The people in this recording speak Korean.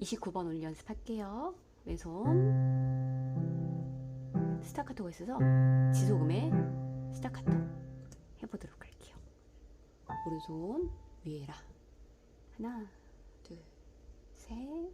29번 오늘 연습할게요. 왼손 스타카토가 있어서 지소금에 스타카토 해보도록 할게요. 오른손 위에라 하나 둘셋